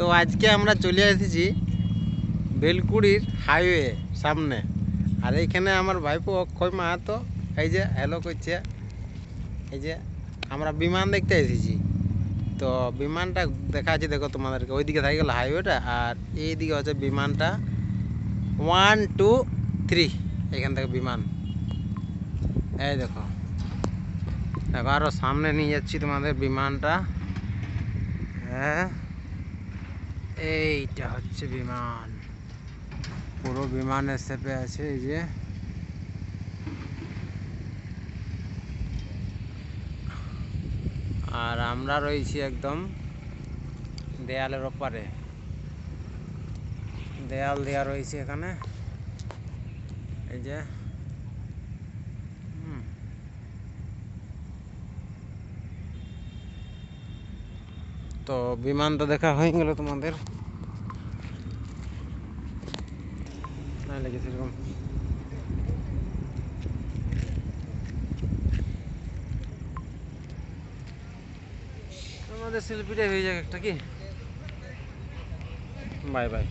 তো আজকে আমরা চলে এসেছি বেলকুড়ির হাইওয়ে সামনে। আর এইখানে আমার ভাইপো অক্ষয় মাহাতো, এই যে হ্যালো করছে। এই যে আমরা বিমান দেখতে এসেছি। তো বিমানটা দেখাচ্ছি দেখো তোমাদেরকে, ওইদিকে থাকে হাইওয়েটা আর এইদিকে হচ্ছে বিমানটা। ওয়ান টু থ্রি এখান থেকে বিমান। এই দেখো। দেখো আরও সামনে নিয়ে যাচ্ছি তোমাদের বিমানটা। হ্যাঁ। এইটা হচ্ছে বিমান। পুরো বিমানের শেপে আছে এই যে। আর আমরা রয়েছি একদম দেয়ালের ওপারে। দেয়াল দেওয়া রয়েছে এখানে। এই যে। তো বিমান তো দেখা হয়ে গেল তোমাদের। না লেগেছে এরকম। আমাদের সেলফিটাই হয়ে যাক একটা কি? Bye bye